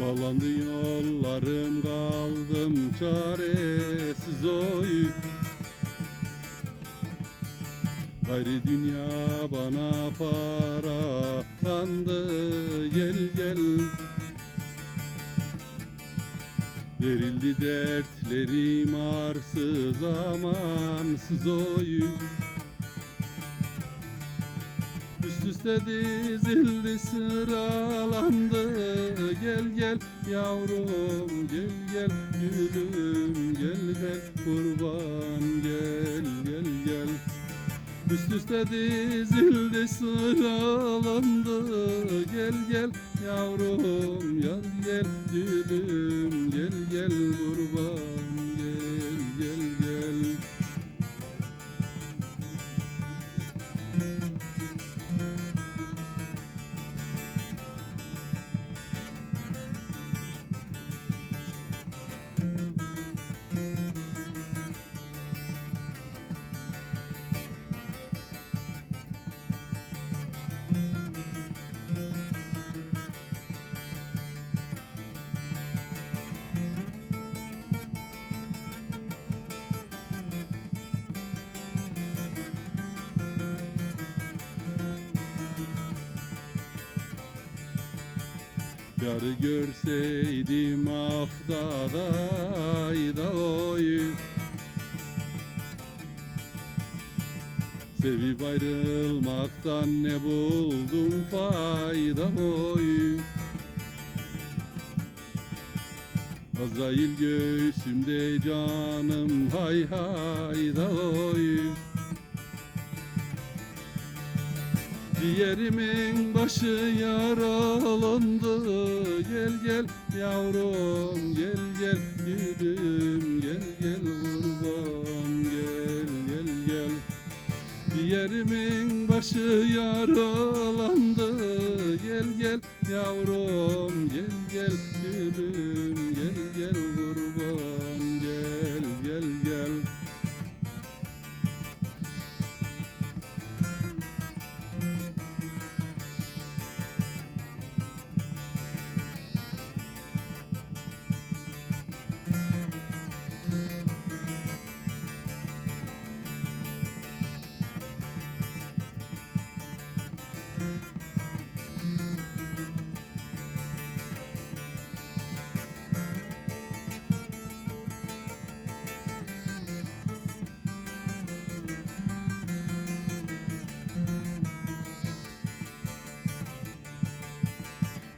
Bağlandı yollarım kaldım çaresiz oy. Gayri dünya bana para kandı gel gel. Verildi dertlerim arsız amansız oy. Üst üste dizildi sıralandı Gel gel yavrum gel gel gülüm Gel gel kurban gel gel gel. Üst üste dizildi sıralandı Gel gel yavrum gel gel gülüm Gel gel kurban Yarı görseydim aftadayda oy Sevip ayrılmaktan ne buldum fayda oy. Azrail göğsümde canım hay hay da oy Ciğerimin başı yaralandı Gel gel yavrum gel gel gülüm Gel gel kurban gel gel gel. Ciğerimin başı yaralandı Gel gel yavrum gel gel gülüm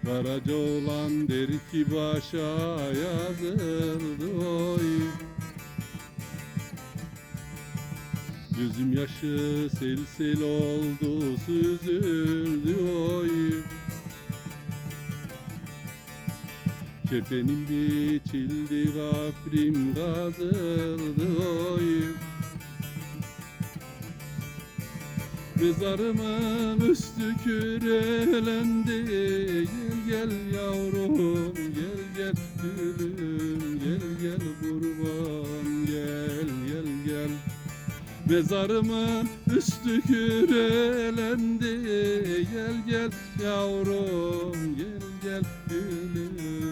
Karaca olan der ki başa yazıldı oy. Gözüm yaşı sel sel oldu süzüldü oy. Kefenim biçildi gafrim kazıldı oy. Mezarımın üstü kürelendi Gel yavrum gel gel gülüm Gel gel kurban gel gel gel. Mezarımın üstü kürelendi Gel gel yavrum gel gel gülüm